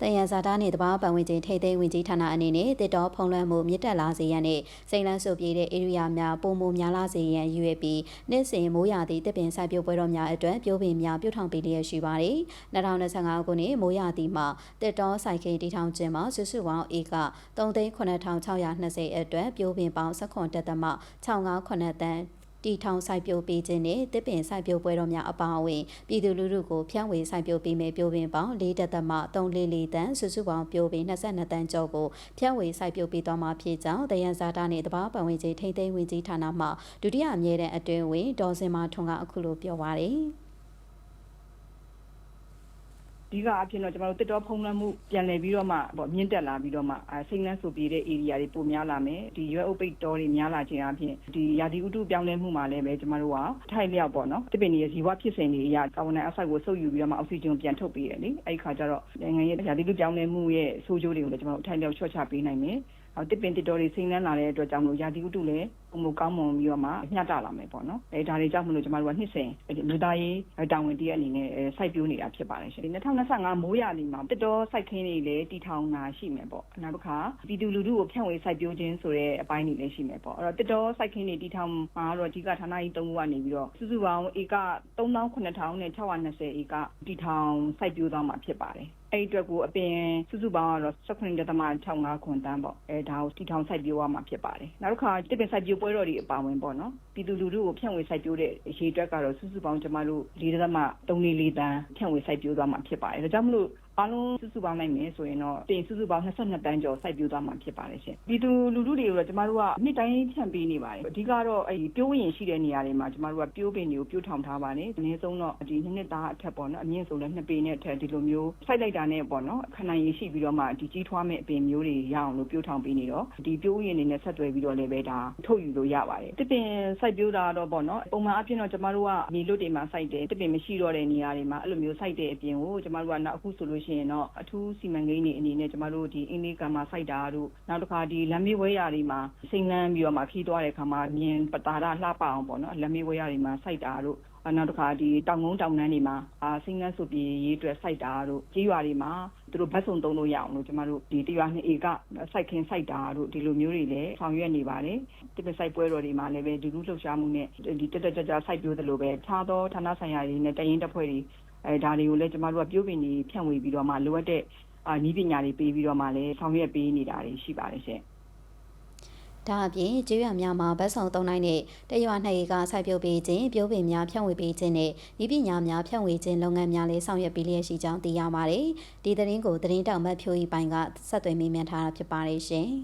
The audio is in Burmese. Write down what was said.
တယံဇာတာနှင့်တဘာပတ်ဝန်းကျင်ထိတ်သိမ်းဝင်ကြီးဌာနအနေနဲ့တစ်တော်ဖုံးလွှမ်းမှုမြင့်တက်လာစေရန်နှင့်စိန်လန်းစုပ်ပြေးတဲ့ဧရိယာများပုံမများလာစေရန်ရည်ရွယ်ပြီးနေ့စဉ်မိုးရာသီတစ်ပင်စိုက်ပျိုးပွဲတော်များအတွက်ပြိုးပင်များပြုထောင်ပေးလျက်ရှိပါသည်2025ခုနှစ်မိုးရာသီမှာတစ်တော်စိုက်ခင်းတီထောင်ခြင်းမှာစုစုပေါင်းဧက3,9620အတွက်ပြိုးပင်ပေါင်း19တက်သမ658တန်း တီထောင်စိုက်ပျိုးပေးခြင်းနဲ့တစ်ပင်စိုက်ပျိုးပွဲတော်များအပါအဝင်ပြည်သူလူထုကိုဖြန့်ဝေစိုက်ပျိုးပေးမယ်ပြိုးပင်ပေါင်း၄တက်သမ344တန်းစုစုပေါင်းပြိုးပင်22တန်းကျော်ကိုဖြန့်ဝေစိုက်ပျိုးပေးသွားမှာဖြစ်ကြောင်းတယန်ဇာတာနှင့်တဘာပတ်ဝန်းကျင်ထိမ့်သိမ်းဝင်ကြီးဌာနမှဒုတိယအမြဲတမ်းအတွင်းဝင်ဒေါ်စင်မာထွန်းကအခုလိုပြောပါရယ် ဒီကအဖြစ်တော့ကျမတို့တစ်တော်ဖုံးလွှမ်းမှုပြန်လည်ပြီးတော့မှပေါ့မြင့်တက်လာပြီးတော့မှအဲစိတ်လန်းဆိုပြေးတဲ့ area တွေပိုများလာမယ်ဒီရွက်အုပ်ပိတ်တော်တွေများလာခြင်းအပြင်ဒီရာသီဥတုပြောင်းလဲမှုမှာလည်းပဲကျမတို့ကထိုက်လျောက်ပေါ့နော်တစ်ပင်တွေရဲ့ဇီဝဖြစ်စဉ်တွေအရကာဗွန်ဒိုင်အောက်ဆိုက်ကိုစုပ်ယူပြီးတော့မှအောက်ဆီဂျင်ပြန်ထုတ်ပေးတယ်လေအဲ့ဒီခါကျတော့နိုင်ငံရဲ့ရာသီဥတုပြောင်းလဲမှုရဲ့ဆိုးကျိုးတွေကိုလည်းကျမတို့ထိုက်လျောက်ချော့ချပေးနိုင်မယ် တစ်ပင်တစ်တော်တွေစိမ့်နှမ်းလာတဲ့အတွက်ကြောင့်မလို့ရာသီဥတုလည်းပုံမကောင်းမွန်ပြီးတော့မှမျှတလာမယ်ပေါ့နော်အဲဒါတွေကြောင့်မလို့ကျမတို့ကနှစ်စဉ်လူသားရေးတာဝန်တည်းအနေနဲ့စိုက်ပျိုးနေတာဖြစ်ပါတယ်ရှင်ဒီ2025မိုးရာသီမှာတစ်တော်စိုက်ခင်းတွေလည်းတီထောင်တာရှိမယ်ပေါ့နောက်တစ်ခါပြည်သူလူထုကိုဖြန့်ဝေစိုက်ပျိုးခြင်းဆိုတဲ့အပိုင်းတွေလည်းရှိမယ်ပေါ့အဲ့တော့တစ်တော်စိုက်ခင်းတွေတီထောင်မှာတော့အဓိကဌာနကြီး၃ခုကနေပြီးတော့စုစုပေါင်းဧက38620ဧကတီထောင်စိုက်ပျိုးသွားမှာဖြစ်ပါတယ် အဲ့အတွက်ကိုအပင်စုစုပေါင်းကတော့18.65ခွန်တန်းပေါ့အဲဒါကိုတီထောင်စိုက်ပျိုးရမှာဖြစ်ပါတယ်နောက်တစ်ခါတစ်ပင်စိုက်ပျိုးပွဲတော်တွေအပါဝင်ပေါ့နော် ပြည်သူလူထုကိုဖြန့်ဝေစိုက်ပျိုးတဲ့အရေးအတွက်ကတော့စုစုပေါင်းကျမတို့၄ .3 လေးတန်းဖြန့်ဝေစိုက်ပျိုးသွားမှာဖြစ်ပါတယ်ဒါကြောင့်မလို့အားလုံးစုစုပေါင်းနိုင်မယ်ဆိုရင်တော့တင်စုစုပေါင်း22တန်းကျော်စိုက်ပျိုးသွားမှာဖြစ်ပါတယ်ရှင်ပြည်သူလူထုတွေကိုတော့ကျမတို့ကနှစ်တိုင်းဖြန့်ပေးနေပါတယ်အဓိကတော့အဲဒီပြိုးရင်ရှိတဲ့နေရာတွေမှာကျမတို့ကပြိုးပင်တွေကိုပြိုးထောင်ထားပါတယ်အနည်းဆုံးတော့ဒီနှစ်နှစ်သားအထက်ပေါ့နော်အမြင့်ဆုံးလည်းနှစ်ပေနဲ့အထက်ဒီလိုမျိုးစိုက်လိုက်တာနဲ့ပေါ့နော်ခဏရည်ရှိပြီးတော့မှဒီကြီးထွားမဲ့အပင်မျိုးတွေရအောင်လို့ပြိုးထောင်ပေးနေတော့ဒီပြိုးရင်တွေနဲ့ဆက်သွယ်ပြီးတော့လည်းပဲဒါထုတ်ယူလို့ရပါတယ်တစ်ပင်စိုက်ပျိုးတာတော့ပေါ့နော်ပုံမှန်အပြင်တော့ကျမတို့ကမြေလွတ်တွေမှာစိုက်တယ်တစ်ပင်မရှိတော့တဲ့နေရာတွေမှာအဲ့လိုမျိုးစိုက်တဲ့အပြင်ကိုကျမတို့ကနောက်အခုဆိုလို့ရှိရင်တော့အထူးစီမံကိန်းတွေအနေနဲ့ကျမတို့ဒီအင်းလေးကံမှာစိုက်တာတို့နောက်တစ်ခါဒီလမ်းမေးဝဲရာတွေမှာစိမ့်လန်းပြီးတော့မှခီးသွားတဲ့ခါမှာမြင်ပတာရလှပအောင်ပေါ့နော်လမ်းမေးဝဲရာတွေမှာစိုက်တာတို့ နောက်တစ်ခါဒီတောင်ကုန်းတောင်နှန်းတွေမှာအာစိမ့်လန်းဆိုပြီးရေးအတွက်စိုက်တာတို့ကြီးရွာတွေမှာသူတို့ဘတ်စုံသုံးလို့ရအောင်လို့ကျမတို့ဒီတရွာနှစ်ဧကစိုက်ခင်းစိုက်တာတို့ဒီလိုမျိုးတွေလည်းဆောင်ရွက်နေပါတယ်တစ်ပစိုက်ပွဲတော်တွေမှာလည်းပဲဒီလူလှုပ်ရှားမှုနဲ့ဒီတက်တက်ကြကြစိုက်ပြိုးသလိုပဲခြားသောဌာနဆိုင်ရာတွေနဲ့တရင်တပ်ဖွဲ့တွေအဲဒါတွေကိုလည်းကျမတို့ကပြုပင်ကြီးဖြန့်ဝေပြီးတော့မှလိုအပ်တဲ့အာနီးပညာတွေပေးပြီးတော့မှလည်းဆောင်ရွက်ပေးနေတာတွေရှိပါတယ်ရှင် ဒါအပြင်ကျေးရွာများမှာဗတ်ဆောင်သုံးနိုင်တဲ့တရွာနှစ်ဧကစိုက်ပျိုးပေးခြင်းပြိုးပင်များဖြန့်ဝေပေးခြင်းနဲ့ဤပညာများဖြန့်ဝေခြင်းလုပ်ငန်းများလည်းဆောင်ရွက်ပေးလျက်ရှိကြောင်းသိရပါတယ်။ဒီသတင်းကိုသတင်းတောက်မတ်ဖြိုးဤပိုင်းကဆက်သွယ်မေးမြန်းထားတာဖြစ်ပါတယ်ရှင်။